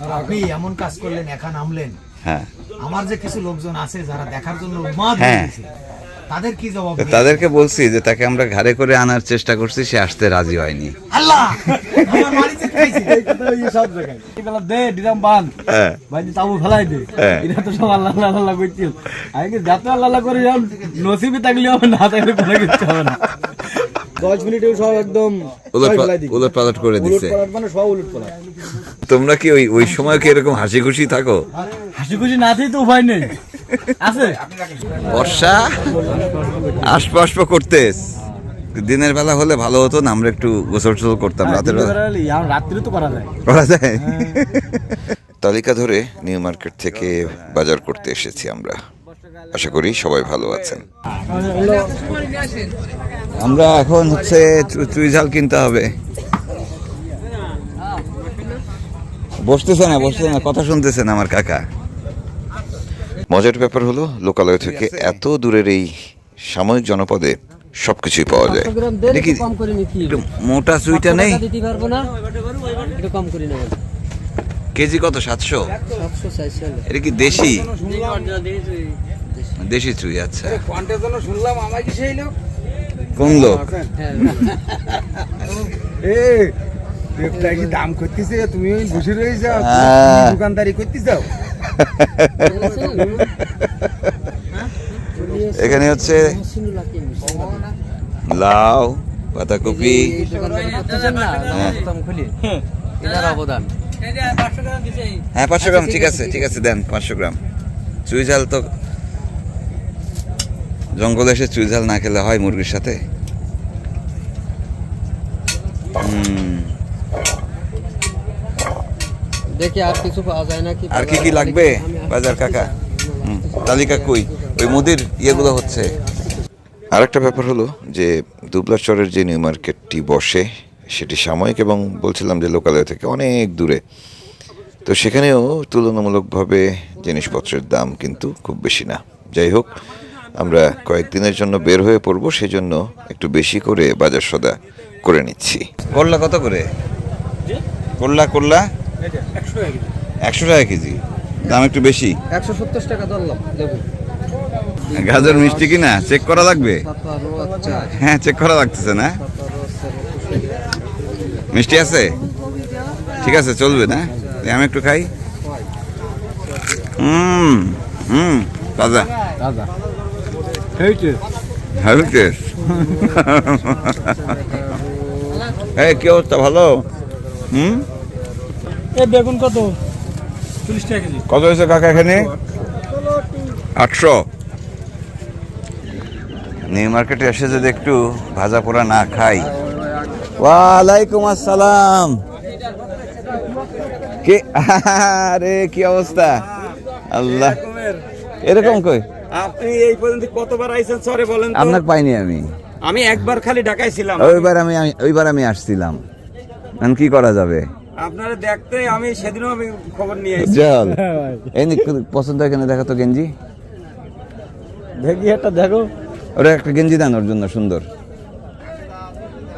আর আপনি এমন কাজ করলেন একা নামলেন। হ্যাঁ। আমার যে কিছু লোকজন আছে যারা দেখার জন্য উন্মাদ হ্যাঁ। তাদের কি জবাব তাদেরকে বলছি যে তাকে আমরা ঘাড়ে করে আনার চেষ্টা করছি সে আসতে রাজি হয়নি। আল্লাহ! আমার বাড়িতে খাইছে সব জায়গায়। এগুলো দে ডিরাম বান। হ্যাঁ। ভাই তাবু ফেলাই দে। হ্যাঁ। এটা তো সব আল্লাহ আল্লাহ আল্লাহ করছিল। আমি যাতে আল্লাহ আল্লাহ করে নসিবে থাকলে হবে না থাকলে কোনো কিছু হবে না। মিনিটেও সব একদম উলট পালট করে দিছে। মানে সব উলট পালট। তোমরা কি ওই ওই সময় কি এরকম হাসি খুশি থাকো? হাসি খুশি না তো উপায় নেই। আছে? বর্ষা আসপো আসপো করতে দিনের বেলা হলে ভালো হতো না আমরা একটু গোসল টোসল করতাম রাতের বেলা। রাত্রে তো করা যায়। করা যায়। তালিকা ধরে নিউ মার্কেট থেকে বাজার করতে এসেছি আমরা। আশা করি সবাই ভালো আছেন। আমরা এখন হচ্ছে চু- চুই ঝাল কিনতে হবে। বসতেছে না বসতেছে না কথা শুনতেছে না আমার কাকা। মজার ব্যাপার হলো লোকালয় থেকে এত দূরের এই সাময়িক জনপদে সবকিছুই পাওয়া যায়। দেখি কম করে নিতে একটু মোটা সুইটা নেই? কেজি কত সাতশো? এটা কি দেশি? দেশি। চুই আচ্ছা। শুনলাম আমার কি সেই লোক? কোন লোক হ্যাঁ এ একটা কি দাম করতেছে? তুমি ওই বসে রয়ে যাও হ্যাঁ। দোকানদারি করতে যাও। এখানে হচ্ছে লাউ পাতাকপি। হ্যাঁ। অবদান হ্যাঁ পাঁচশো গ্রাম ঠিক আছে ঠিক আছে দেন পাঁচশো গ্রাম। চুই ঝাল তো জঙ্গলে এসে চুই ঝাল না খেলে হয় মুরগির সাথে? দেখি আর কিছু পাওয়া যায় নাকি? আর কি কি লাগবে বাজার কাকা? হুম, তালিকা কই? ওই মুদির ইয়েগুলো হচ্ছে। আরেকটা ব্যাপার হলো যে দুবলা চরের যে নিউ মার্কেটটি বসে সেটি সাময়িক এবং বলছিলাম যে লোকালয় থেকে অনেক দূরে। তো সেখানেও তুলনামূলকভাবে জিনিসপত্রের দাম কিন্তু খুব বেশি না। যাই হোক আমরা কয়েকদিনের জন্য বের হয়ে পড়ব সেজন্য একটু বেশি করে বাজার সদা করে নিচ্ছি। করলা কত করে? করলা করলা? একশো টাকা কেজি। দাম একটু বেশি? একশো সত্তর টাকা ধরলাম গাজর মিষ্টি কিনা চেক করা লাগবে? আচ্ছা। হ্যাঁ চেক করা লাগতেছে না? মিষ্টি আছে? ঠিক আছে চলবে না? আমি একটু খাই। হুম হুম তাজা। দাদা হয়েছে হ্যাভি টেস্ট কি অবস্থা? ভালো? হুম? বেগুন কত? চল্লিশ টাকা কেজি। কত হয়েছে কাকা এখানে? আটশো। নিউ মার্কেটে এসে যদি একটু ভাজা পোড়া না খাই। ওয়ালাইকুম আসসালাম। কে? আরে কি অবস্থা? আল্লাহ। এরকম কই? আপনি এই পর্যন্ত কতবার আইছেন? সরে বলেন তো। আপনাকে পাইনি আমি। আমি একবার খালি ঢাকায় ছিলাম। ওইবার আমি ওইবার আমি আসছিলাম। এখন কি করা যাবে? আপনারা দেখতে আমি সেদিনও আমি খবর নিয়ে এসেছি জল। এই নি- পছন্দ এখানে দেখো তো গেঞ্জি। দেখি একটা দেখো। ওরা একটা গেঞ্জি দেন ওর জন্য সুন্দর।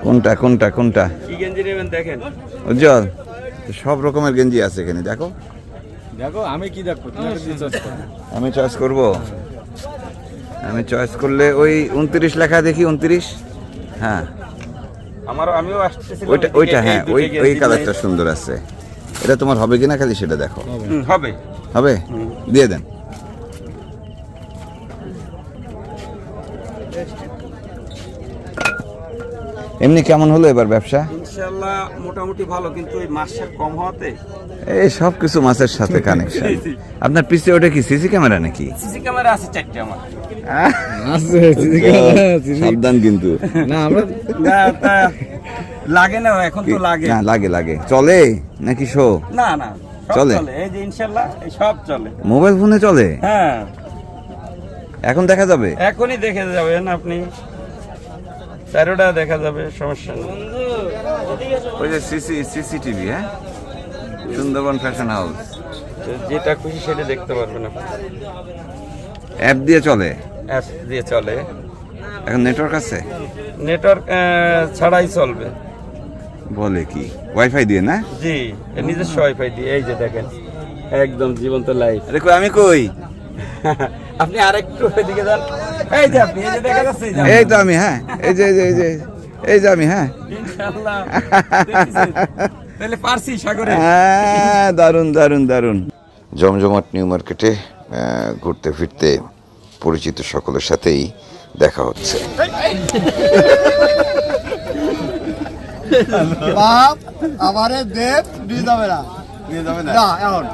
কোনটা কোনটা কোনটা? কি গেঞ্জি নেবেন দেখেন। উজ্জ্বল সব রকমের গেঞ্জি আছে এখানে দেখো। দেখো আমি কি দেখো করো। আমি চয়েস করব? আমি চয়েস করলে ওই উনত্রিশ লেখা দেখি উনত্রিশ? হ্যাঁ। আমার আমিও ওইটা ওইটা হ্যাঁ ওই ওই কালারটা সুন্দর আছে। এটা তোমার হবে কিনা খালি সেটা দেখো। হবে। হবে। দিয়ে দেন। এমনি কেমন হলো এবার ব্যবসা? ইনশাআল্লাহ মোটামুটি ভালো কিন্তু ওই মাসটা কম হওয়াতে? এই সব কিছু মাছের সাথে কানেকশন আপনার পিছে ওটা কি সিসি ক্যামেরা নাকি? সিসি ক্যামেরা আছে চারটে আমার। আছে সাবধান কিন্তু। না আমরা না তা লাগে না এখন তো লাগে। না লাগে লাগে। চলে নাকি শো না না চলে? চলে। এই যে ইনশাআল্লাহ এই সব চলে। মোবাইল ফোনে চলে? হ্যাঁ। এখন দেখা যাবে? এখনই দেখে যাবেন আপনি। তেরোটা দেখা যাবে সমস্যা নেই। ওই যে সিসি সিসিটিভি হ্যাঁ? Sundarban fashion house. যেটা খুশি সেটা দেখতে পারবেন আপনি। অ্যাপ দিয়ে চলে? অ্যাপ দিয়ে চলে। এখন নেটওয়ার্ক আছে? নেটওয়ার্ক ছাড়াই চলবে। বলে কি? ওয়াইফাই দিয়ে না? জি নিজস্ব ওয়াইফাই দিয়ে। এই যে দেখেন একদম জীবন্ত লাইফ আরে কই আমি কই? আপনি আরেকটু এদিকে যান। এই যে আপনি এই যে দেখা যাচ্ছে। এই তো আমি হ্যাঁ। এই যে এই যে। এই যে আমি হ্যাঁ। হ্যাঁ দারুণ দারুণ জমজমাট নিউ মার্কেটে ঘুরতে ফিরতে পরিচিত সকলের সাথেই দেখা হচ্ছে। বাপ আমারে দেব নিয়ে যাবে না। নিয়ে যাবে না। এখন।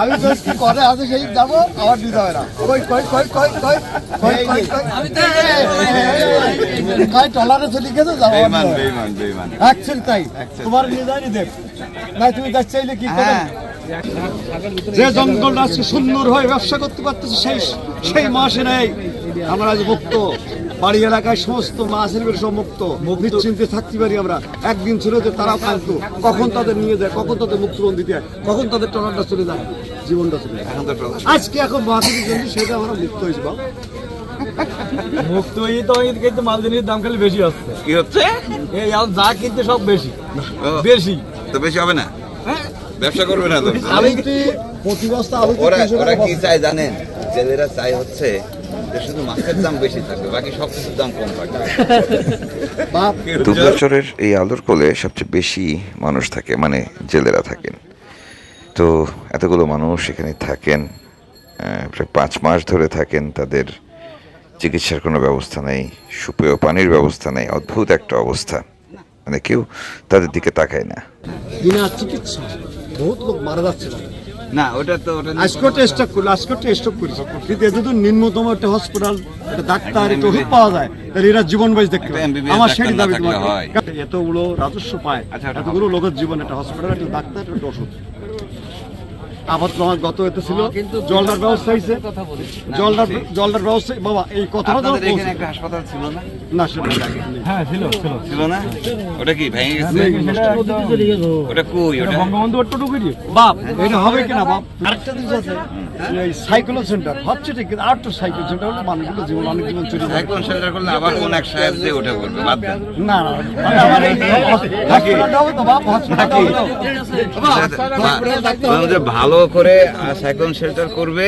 আমি তো কি করে আছে সেই যাব আবার নিয়ে যাবে না। কই কই কই কই কই কই কই আমি তো কই টলারে চলে গেছে বেইমান বেইমান বেইমান। অ্যাকচুয়ালি তাই। তোমার নিয়ে যায়নি নাই তুমি যাচ্ছে চাইলে কি করে? যে জঙ্গলটা আজকে সুন্দর হয়ে ব্যবসা করতে পারতেছে সেই সেই মাসে নেই। আমরা আজ মুক্ত। বাড়ি এলাকায় সমস্ত মাছের সব মুক্ত। নিশ্চিন্তে থাকতে পারি আমরা। একদিন ছিল যে তারা থাকতো। কখন তাদের নিয়ে যায় কখন তাদের মুক্তবন্দি দেয় কখন তাদের টলারটা চলে যায় জীবনটা চলে যায়। আজকে এখন মাছের জন্য সেটা আমরা মুক্ত হয়েছি বাবা। মুক্ত হয়ে তো কিন্তু মাল জিনিসের দাম খালি বেশি হচ্ছে কি হচ্ছে? এই এখন যা কিনতে সব বেশি। বেশি। তো বেশি হবে না? ব্যবসা করবে না তো? আমি প্রতি বস্তা আলু ওরা ওরা কি চায় জানেন? জেলেরা চাই হচ্ছে যে শুধু মাছের দাম বেশি থাকবে বাকি সব কিছুর দাম কম থাকবে। দুবলাচরের এই আলোর কোলে সবচেয়ে বেশি মানুষ থাকে মানে জেলেরা থাকেন। তো এতগুলো মানুষ এখানে থাকেন আহ, প্রায় পাঁচ মাস ধরে থাকেন তাদের চিকিৎসার কোনো ব্যবস্থা নেই সুপেয় পানির ব্যবস্থা নেই অদ্ভুত একটা অবস্থা। মানে কেউ তাদের দিকে তাকায় না। বিনা চিকিৎসা বহুত লোক মারা যাচ্ছে। না না ওটা তো আজকে টেস্ট করল আজকে টেস্ট করেছে। কিন্তু এতে তো নিম্নতম একটা হসপিটাল একটা ডাক্তার একটা ওষুধ পাওয়া যায়। তাহলে এরা জীবন বাইজ দেখতে আমার সেটি দাবি এতগুলো রাজস্ব পায় আচ্ছা, এতগুলো লোকের জীবন একটা হসপিটাল একটা ডাক্তার একটা ওষুধ। আবার তোমার গত এতে ছিল। জলদার ব্যবস্থা হয়েছে। জলদার জলদার ব্যবস্থা বাবা এই কথাটা তো একটা হাসপাতাল ছিল না? না নেই। হ্যাঁ ছিল ছিল। ছিল না? ওটা কি ভেঙে গেছে? ওটা কই? ওটা বঙ্গবন্ধু বাপ এটা হবে কিনা বাপ? আরেকটা জিনিস আছে। সাইকেল সেন্টার হচ্ছে ঠিক কিন্তু আরেকটা সাইকেল সেন্টার হলে মানুষগুলো জীবন অনেক জীবন চলে যায় সাইক্লোন শেল্টার করলে আবার কোন এক সাহেব দিয়ে উঠে পড়বে বাদ দেন। না না মানে আমার এই তো হবে তো বললাম যে ভালো করে সাইক্লোন শেল্টার করবে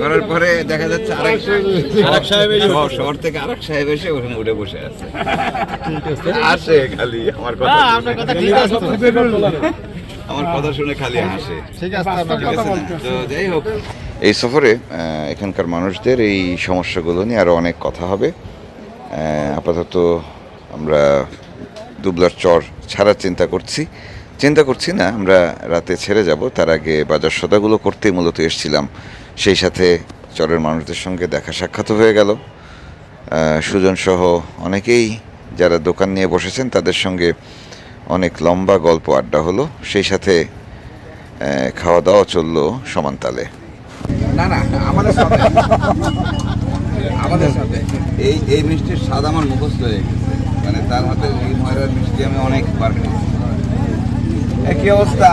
করার পরে দেখা যাচ্ছে আরেক আরেক সাহেব এসে শহর থেকে আরেক সাহেব এসে ওখানে উঠে বসে আছে। আসে খালি আমার কথা শুনে। আমার কথা শুনে খালি হাসে। ঠিক আছে? তো যাই হোক। এই সফরে এখানকার মানুষদের এই সমস্যাগুলো নিয়ে আরও অনেক কথা হবে। আপাতত আমরা দুবলার চর ছাড়ার চিন্তা করছি। চিন্তা করছি না আমরা রাতে ছেড়ে যাব। তার আগে বাজার সদাগুলো করতেই মূলত এসেছিলাম। সেই সাথে চরের মানুষদের সঙ্গে দেখা সাক্ষাৎ হয়ে গেল। আহ, সুজন সহ অনেকেই যারা দোকান নিয়ে বসেছেন তাদের সঙ্গে অনেক লম্বা গল্প আড্ডা হলো সেই সাথে খাওয়া দাওয়া চলল সমান তালে। না না আমাদের সাথে। আমাদের সাথে। এই এই মিষ্টির স্বাদ আমার মুখস্থ হয়ে গেছে। মানে তার হাতে এই ময়রার মিষ্টি আমি অনেকবার খেয়েছি। এ, কি অবস্থা?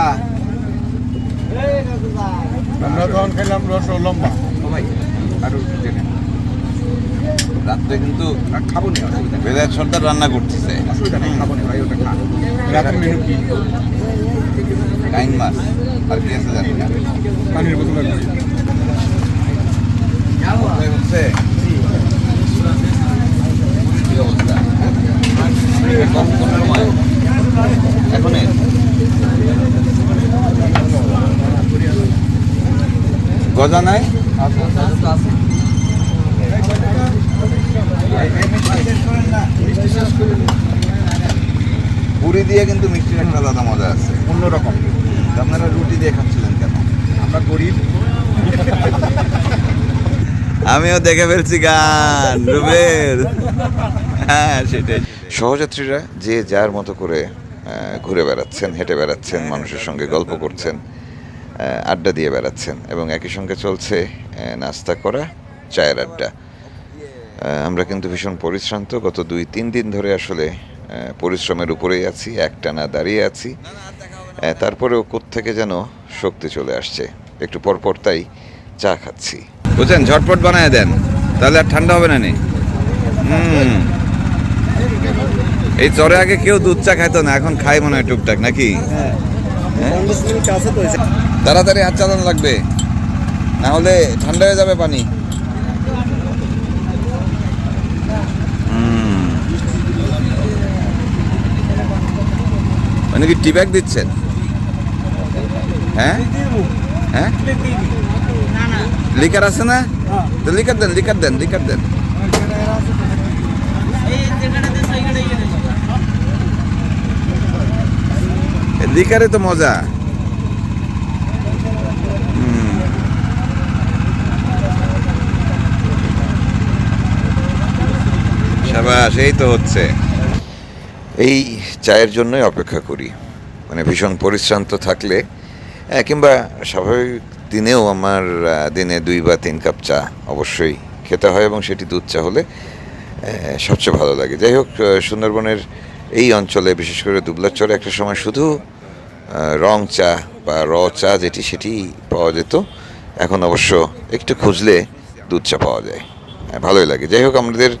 আমরা তখন খেলাম রস লম্বা। সবাই আরও জেনে রাত্রে কিন্তু খাব নি বেলায় সর্দার রান্না করতেছে। অসুবিধা নেই খাব নি ভাই ওটা খা। রাতের মেনু কি? কাইন মাছ আর কি আছে জানি না। পানির বোতল হচ্ছে কি অবস্থা? কখন কোনটার সময়? এখনই। গজা নাই? পুরি দিয়ে কিন্তু মিষ্টির একটা আলাদা মজা আছে। অন্যরকম। আপনারা রুটি দিয়ে খাচ্ছিলেন কেন? আমরা গরিব। আমিও দেখে ফেলছি গান রুবেল। হ্যাঁ সেটাই। সহযাত্রীরা যে যার মতো করে আহ, ঘুরে বেড়াচ্ছেন হেঁটে বেড়াচ্ছেন মানুষের সঙ্গে গল্প করছেন আড্ডা দিয়ে বেড়াচ্ছেন এবং একই সঙ্গে চলছে নাস্তা করা চায়ের আড্ডা। আমরা কিন্তু ভীষণ পরিশ্রান্ত। গত দুই তিন দিন ধরে আসলে পরিশ্রমের উপরেই আছি একটানা দাঁড়িয়ে আছি। তারপরেও থেকে যেন শক্তি চলে আসছে। একটু পরপর তাই চা খাচ্ছি। বুঝছেন ঝটপট বানায় দেন তাহলে আর ঠান্ডা হবে না নি। এই চরে আগে কেউ দুধ চা খাইতো না এখন খাই মনে হয় টুকটাক নাকি? হ্যাঁ? তাড়াতাড়ি হাত চালানো লাগবে। না হলে ঠান্ডা হয়ে যাবে পানি। মানে কি টি ব্যাগ দিচ্ছেন? হ্যাঁ? হ্যাঁ? লিকার আছে না? তো লিকার দেন লিকার দেন লিকার দেন। লিকারে তো মজা। সাবাস, এই তো হচ্ছে। এই চায়ের জন্যই অপেক্ষা করি। মানে ভীষণ পরিশ্রান্ত থাকলে কিংবা স্বাভাবিক দিনেও আমার দিনে দুই বা তিন কাপ চা অবশ্যই খেতে হয় এবং সেটি দুধ চা হলে সবচেয়ে ভালো লাগে। যাই হোক সুন্দরবনের এই অঞ্চলে, বিশেষ করে দুবলার চরে একটা সময় শুধু রং চা বা র চা যেটি সেটি পাওয়া যেত, এখন অবশ্য একটু খুঁজলে দুধ চা পাওয়া যায়। ভালোই লাগে। যাই হোক, আমাদের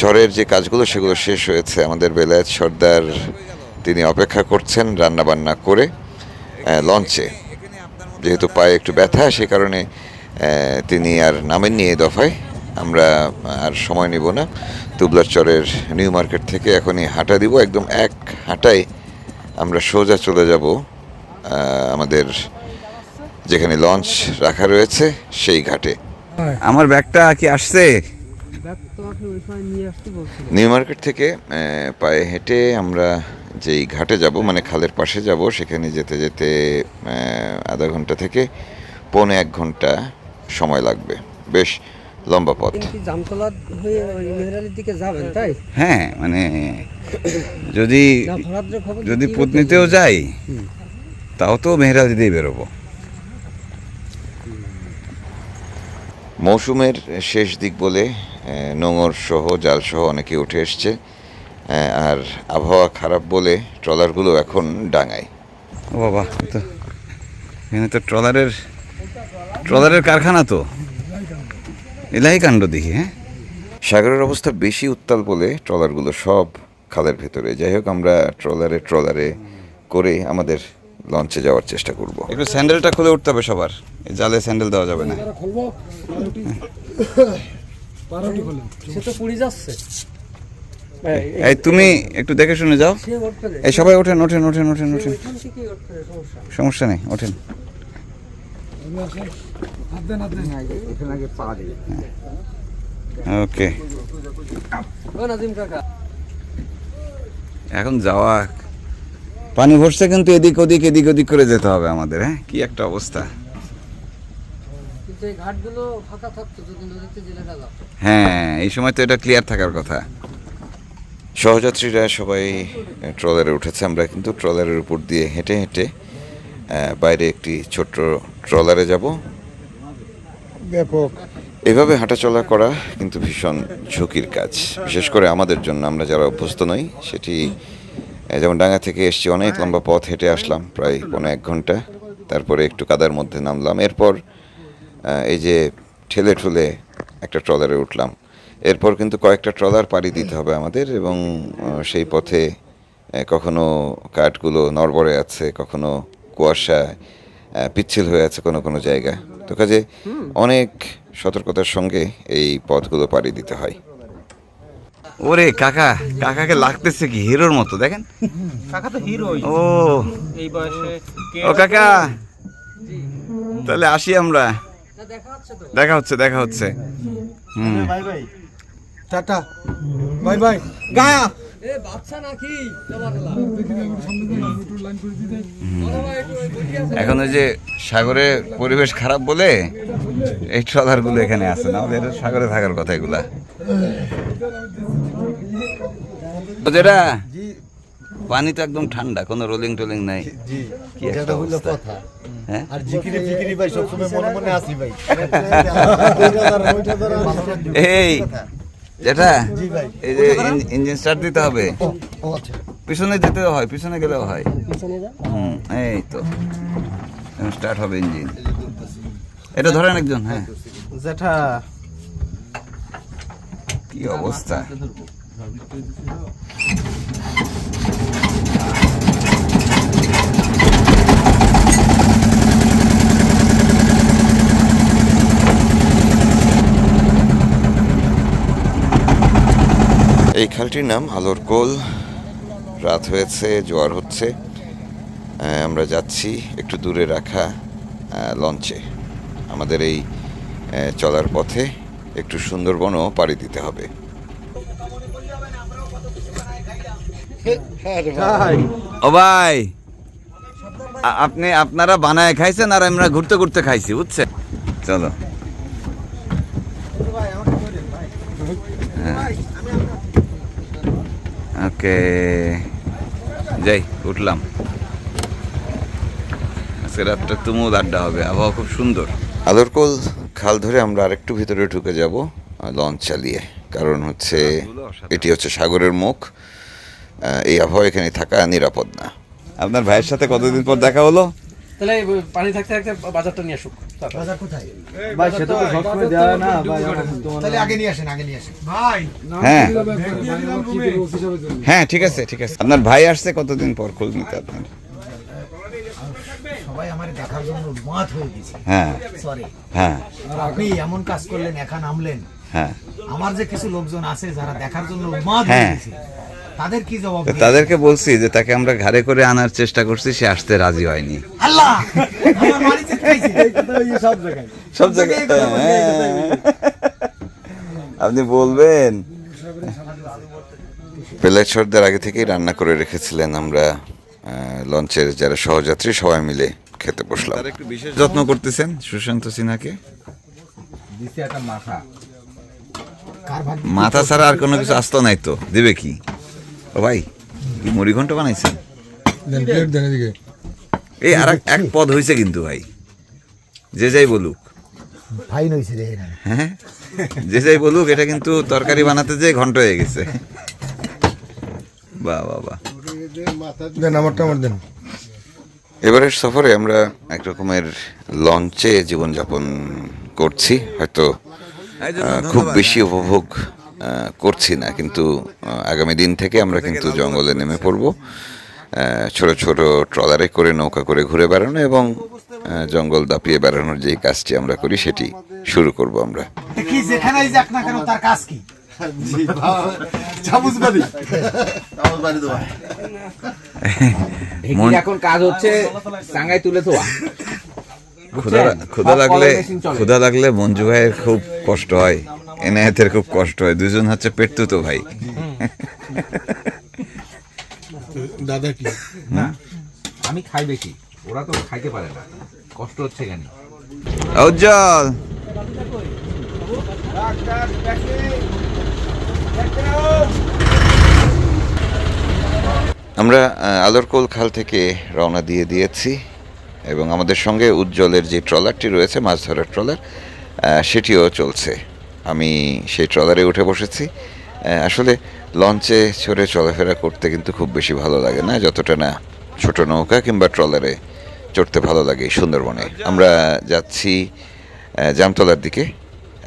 চরের যে কাজগুলো, সেগুলো শেষ হয়েছে। আমাদের বেলায়েত সর্দার তিনি অপেক্ষা করছেন রান্না বান্না করে লঞ্চে। যেহেতু পায়ে একটু ব্যথা, সে কারণে তিনি আর নামেননি এই দফায়। আমরা আর সময় নিব না। তুবলার চরের নিউ মার্কেট থেকে এখনই হাঁটা দিব। একদম এক হাঁটায় আমরা সোজা চলে যাব আমাদের যেখানে লঞ্চ রাখা রয়েছে, সেই ঘাটে। আমার ব্যাগটা কি আসছে? নিউ মার্কেট থেকে পায়ে হেঁটে আমরা যেই ঘাটে যাব মানে খালের পাশে যাব সেখানে যেতে যেতে আধা ঘণ্টা থেকে পৌনে এক ঘণ্টা সময় লাগবে। বেশ লম্বা পথ। আপনি হয়ে মেহরালির দিকে যাবেন তাই? হ্যাঁ মানে যদি যদি পত্নীতেও যাই তাও তো মেহরালি দিয়ে বেরোবো। মৌসুমের শেষ দিক বলে নোঙর সহ জাল সহ অনেকে উঠে এসছে। আর আবহাওয়া খারাপ বলে ট্রলারগুলো এখন ডাঙায়। ও বাবা তো এখানে তো ট্রলারের ট্রলারের কারখানা তো। এলাই কাণ্ড দেখি হ্যাঁ? সাগরের অবস্থা বেশি উত্তাল বলে ট্রলারগুলো সব খালের ভেতরে। যাই হোক আমরা ট্রলারে ট্রলারে করে আমাদের লঞ্চে যাওয়ার চেষ্টা করব। একটু স্যান্ডেলটা খুলে উঠতে হবে সবার। জালে স্যান্ডেল দেওয়া যাবে না। সে তো পুড়ে যাচ্ছে। এই তুমি একটু দেখে শুনে যাও। এই সবাই ওঠেন ওঠেন ওঠেন ওঠেন ওঠেন। সমস্যা নেই। ওঠেন। ওকে। ও নাজিম কাকা। এখন যাওয়া পানি ভরছে কিন্তু এদিক ওদিক এদিক ওদিক করে যেতে হবে আমাদের হ্যাঁ? কি একটা অবস্থা। কিন্তু এই ঘাটগুলো ফাঁকা থাকতো যদি নদীতে জেলে গেল হ্যাঁ এই সময় তো এটা ক্লিয়ার থাকার কথা। সহযাত্রীরা সবাই ট্রলারে উঠেছে। আমরা কিন্তু ট্রলারের উপর দিয়ে হেঁটে হেঁটে বাইরে একটি ছোট্ট ট্রলারে যাব। ব্যাপক। এভাবে হাঁটাচলা করা কিন্তু ভীষণ ঝুঁকির কাজ। বিশেষ করে আমাদের জন্য আমরা যারা অভ্যস্ত নই সেটি যেমন ডাঙ্গা থেকে এসছি অনেক লম্বা পথ হেঁটে আসলাম প্রায় পৌনে এক ঘণ্টা। তারপরে একটু কাদার মধ্যে নামলাম। এরপর এই যে ঠেলে ঠুলে একটা ট্রলারে উঠলাম। এরপর কিন্তু কয়েকটা ট্রলার পাড়ি দিতে হবে আমাদের এবং সেই পথে কখনো কাঠগুলো নড়বড়ে আছে কখনো কুয়াশা পিচ্ছিল হয়ে আছে কোনো কোনো জায়গা। তো কাজে অনেক সতর্কতার সঙ্গে এই পথগুলো পাড়ি দিতে হয়। ওরে কাকা কাকাকে লাগতেছে কি হিরোর মতো দেখেন? কাকা তো হিরোই ও। এই বয়সে ও কাকা। তাহলে আসি আমরা। দেখা হচ্ছে দেখা হচ্ছে হুম। Bye bye tata. Bye bye. Gaya. এ বাচ্চা নাকি? এখন ওই যে সাগরে পরিবেশ খারাপ বলে এই ট্রলারগুলো এখানে আছে না? হলে এটা সাগরে থাকার কথা এগুলা। ও যেটা পানি তো একদম ঠান্ডা কোনো রোলিং টোলিং নাই। কি একটা অবস্থা। হ্যাঁ? আর জিকিরি ফিকিরি ভাই সবসময় মনে মনে আসি ভাই। এই যেটা জি এই যে ইঞ্জিন স্টার্ট দিতে হবে। আচ্ছা। পিছনে যেতেও হয় পিছনে গেলেও হয়। হুম এই তো। স্টার্ট হবে ইঞ্জিন। এটা ধরেন একজন হ্যাঁ। জেঠা কি অবস্থা? এই খালটির নাম আলোর কোল। রাত হয়েছে জোয়ার হচ্ছে। আমরা যাচ্ছি একটু দূরে রাখা লঞ্চে। আমাদের এই চলার পথে একটু সুন্দরবনও পাড়ি দিতে হবে। ও ভাই আপনি আপনারা বানায় খাইছেন আর আমরা ঘুরতে ঘুরতে খাইছি বুঝছেন? চলো। ওকে যাই উঠলাম। আজকে রাতটা তুমুল আড্ডা হবে আবহাওয়া খুব সুন্দর। আদরকোল খাল ধরে আমরা আরেকটু ভিতরে ঢুকে যাব লঞ্চ চালিয়ে। কারণ হচ্ছে এটি হচ্ছে সাগরের মুখ। এই আবহাওয়া এখানে থাকা নিরাপদ না। আপনার ভাইয়ের সাথে কতদিন পর দেখা হলো? তাহলে পানি থাকতে থাকতে বাজারটা নিয়ে আসুক। বাজার কোথায়? ভাই সেটা তো সবসময় দেওয়া না ভাই তাহলে আগে নিয়ে আসেন আগে নিয়ে আসেন। ভাই হ্যাঁ। হ্যাঁ ঠিক আছে ঠিক আছে। আপনার ভাই আসছে কতদিন পর খোঁজ নিতে আপনার? সবাই আমার দেখার জন্য উন্মাদ হয়ে গেছে। হ্যাঁ। সরি হ্যাঁ। আপনি এমন কাজ করলেন একা নামলেন হ্যাঁ। আমার যে কিছু লোকজন আছে যারা দেখার জন্য উন্মাদ হয়ে হ্যাঁ। গেছে। তাদের কি জবাব তাদেরকে বলছি যে তাকে আমরা ঘাড়ে করে আনার চেষ্টা করছি সে আসতে রাজি হয়নি। আল্লাহ! সব জায়গায়। সব জায়গায়। আপনি বলবেন? পেলেশ্বরদের আগে থেকেই রান্না করে রেখেছিলেন আমরা লঞ্চের যারা সহযাত্রী সবাই মিলে খেতে বসলাম। তার একটু বিশেষ যত্ন করতেছেন সুশান্ত সিনহাকে? মাথা। ছাড়া আর কোনো কিছু আসতো নাই তো। দেবে কি? ও ভাই কি মুড়ি ঘন্ট বানাইছেন? এই আর এক- এক পদ হয়েছে কিন্তু ভাই। যে যাই বলুক। ফাইন হয়েছে রে হ্যাঁ? যে যাই বলুক এটা কিন্তু তরকারি বানাতে যে ঘন্ট হয়ে গেছে। বাহ বাহ বাহ। এবারের সফরে আমরা এক রকমের লঞ্চে জীবনযাপন করছি। হয়তো খুব বেশি উপভোগ করছি না কিন্তু আগামী দিন থেকে আমরা কিন্তু জঙ্গলে নেমে পড়ব। ছোট ছোট ট্রলারে করে নৌকা করে ঘুরে বেড়ানো এবং জঙ্গল দাপিয়ে বেড়ানোর যে কাজটি আমরা করি সেটি শুরু করব আমরা। কি যেখানেই যাক না কেন তার কাজ কি? মন- এখন কাজ হচ্ছে টাঙ্গাই তুলে থোয়া ক্ষুধা ক্ষুধা লাগলে ক্ষুধা লাগলে মঞ্জু ভাইয়ের খুব কষ্ট হয়। এনায়েতের খুব কষ্ট হয়। দুজন হচ্ছে পেটতু তো ভাই। দাদা কি? আমি খাই বেশি। ওরা তো খাইতে পারে না। কষ্ট হচ্ছে কেন? উজ্জ্বল! আমরা আলোরকোল খাল থেকে রওনা দিয়ে দিয়েছি এবং আমাদের সঙ্গে উজ্জ্বলের যে ট্রলারটি রয়েছে মাছ ধরার ট্রলার সেটিও চলছে। আমি সেই ট্রলারে উঠে বসেছি। আসলে লঞ্চে চড়ে চলাফেরা করতে কিন্তু খুব বেশি ভালো লাগে না, যতটা না ছোট নৌকা কিংবা ট্রলারে চড়তে ভালো লাগে সুন্দরবনে। আমরা যাচ্ছি জামতলার দিকে।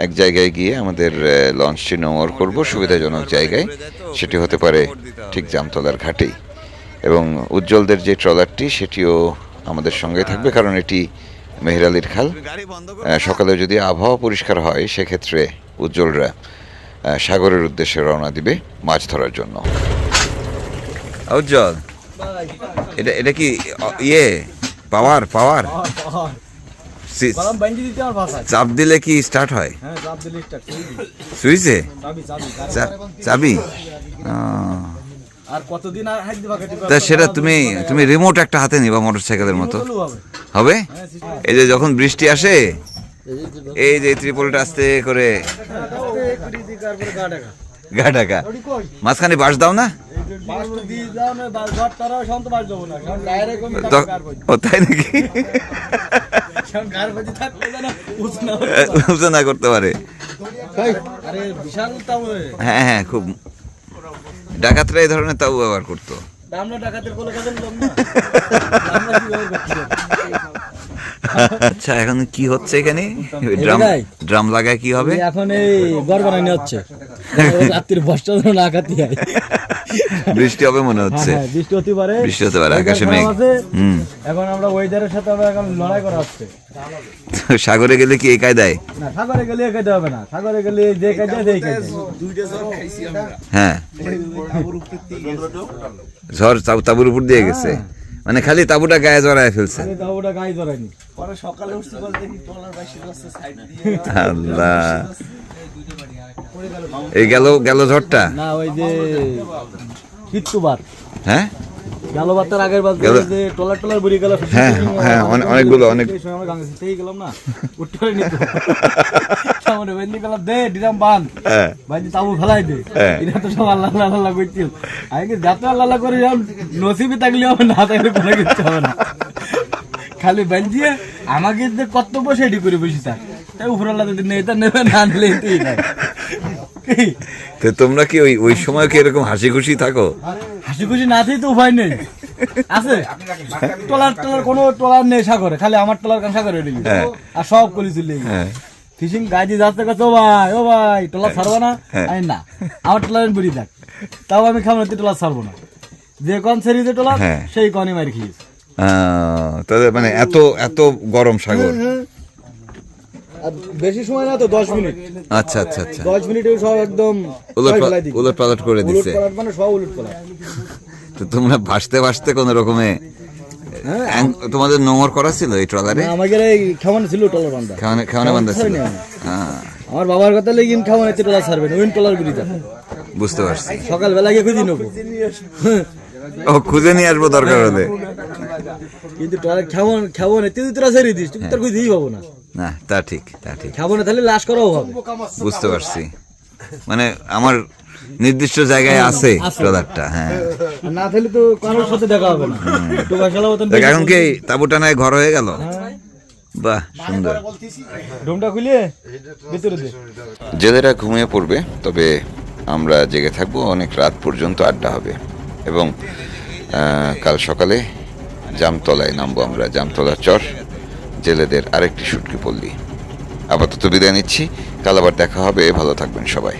এক জায়গায় গিয়ে আমাদের লঞ্চটি নোংর করব সুবিধাজনক জায়গায়। সেটি হতে পারে ঠিক জামতলার ঘাটেই। এবং উজ্জ্বলদের যে ট্রলারটি, সেটিও আমাদের সঙ্গে থাকবে কারণ এটি মেহেরালির খাল। সকালে যদি আবহাওয়া পরিষ্কার হয়, সেক্ষেত্রে উজ্জ্বলরা সাগরের উদ্দেশ্যে রওনা দিবে মাছ ধরার জন্য। উজ্জ্বল এটা এটা কি ইয়ে পাওয়ার পাওয়ার? চাপ দিলে কি স্টার্ট হয়? হ্যাঁ চাপ দিলে স্টার্ট সুইচে চাবি চাবি চা- চাবি? ও। আর কতদিন আর হাইট দিবা কেটে তা সেটা তুমি তুমি রিমোট একটা হাতে নিবা মোটরসাইকেলের মতো। হবে। হবে? এই যে যখন বৃষ্টি আসে এই যে ত্রিপলটা আস্তে করে। গা ঢাকা। মাঝখানে বাস দাও না? ও তাই নাকি? কারণ গার বাজি থাকলে যেন উঠে না করতে পারে। হ্যাঁ হ্যাঁ খুব। ডাকাতরা এই ধরনের তাও ব্যবহার করতো। আমরা ডাকাতের কোলে কাজের লোক না আমরা কি ব্যবহার করছি আচ্ছা এখন কি হচ্ছে এখানে ড্রাম ড্রাম লাগায় কি হবে এখন এই ঘর বানানো হচ্ছে রাত্রির বর্ষা যেন না কাটি যায় বৃষ্টি হবে মনে হচ্ছে হ্যাঁ, বৃষ্টি হতে পারে বৃষ্টি হতে পারে, আকাশে মেঘ। হুম। এখন আমরা ওয়েদারের সাথে আমরা এখন লড়াই করা হচ্ছে সাগরে গেলে কি এই কায়দায় না সাগরে গেলে একাইতে হবে না সাগরে গেলে যে কাজে সেই কাজে হ্যাঁ ঝড় তাবু তাবুর উপর দিয়ে গেছে মানে খালি তাবুটা গায়ে জড়ায় ফেলছে। আল্লাহ। এই গেল গেল ঝড়টা? না ওই যে কিত্তুবার হ্যাঁ? গেল বাত্তার আগের বার যে টলার টলার বুড়ি গেল হ্যাঁ, হ্যাঁ, অনেকগুলো, অনেক- আমরা গাঙ্গে সেই গেলাম না উঠতে পারিনি তো। সামনে বেঞ্জি গেলাম দে ডিরাম বান। বাইজি তাবু ফেলাই দে। এটা তো সব আল্লাহ আল্লাহ আল্লাহ করছিল আমি কি যাতে আল্লাহ আল্লাহ করে যাম নসিবে থাকলে হবে না থাকলে কোনো কিছু হবে না। খালি বেঞ্জিয়ে আমাকে যে কর্তব্য সেটি করে বসি থাক। তাই যদি নেতা নেবে না নিলে? তো তোমরা কি ওই ওই সময় কি এরকম হাসি খুশি থাকো হাসি খুশি না তো উপায় নেই। আছে? টলার টলার কোনো টলার নেই সাগরে খালি আমার টলার কান সাগরে দিলি হ্যাঁ। আর সব কলি চলে হ্যাঁ। ফিশিং গাড়ি যাচ্ছে কাছে ও ভাই ও ভাই টলার ছাড়বো না? হ্যাঁ। আমি না আমার টলার বুড়ি থাক তাও আমি খামড়াতে টলার ছাড়বো না। যে কন সেরিতে টলার হ্যাঁ। সেই কনই মারি খেয়েছে। মানে এত এত গরম সাগর। বেশি সময় না তো দশ মিনিট। আচ্ছা আচ্ছা আচ্ছা। দশ মিনিটে সব একদম উলট ছয় পা- ফেলাই দিছে। উলট পালট করে মানে সব উলট পালট। তো তোমরা ভাসতে ভাসতে কোন রকমে অ্যাং- তোমাদের নোংর করা ছিল এই ট্রলারে? আমাদের এই খাওয়ানো ছিল টলার বান্ধা। খাওয়ানো খাওয়ানো বান্ধা ছিল। হ্যাঁ। আমার বাবার কথা লেগে খাওয়ানো টলার ছাড়বেন ওই টলার বুড়ি থাক বুঝতে পারছি। সকালবেলা গিয়ে খুঁজি নেব। ও খুঁজে নিয়ে আসব দরকার হলে। কিন্তু তোরা তুই তোরা ছেড়ে দিস তুমি তোর খুঁজেই পাবো না। না তা ঠিক তা ঠিক। খাব না তাহলে লাশ করাও হবে। বুঝতে পারছি। মানে আমার নির্দিষ্ট জায়গায় আছে ট্রলারটা হ্যাঁ। না থাকলে তো কারোর সাথে দেখা হবে না। তো মতন দেখ এখন কি তাবুটা নাই ঘর হয়ে গেল? বাহ সুন্দর। ডোমটা খুলিয়ে ভিতরে দে। জেলেরা ঘুমিয়ে পড়বে তবে আমরা জেগে থাকব অনেক রাত পর্যন্ত আড্ডা হবে। এবং কাল সকালে জামতলায় নামবো আমরা, জামতলা চর, জেলেদের আরেকটি সুটকি পল্লী। আপাতত বিদায় নিচ্ছি, কাল আবার দেখা হবে, ভালো থাকবেন সবাই।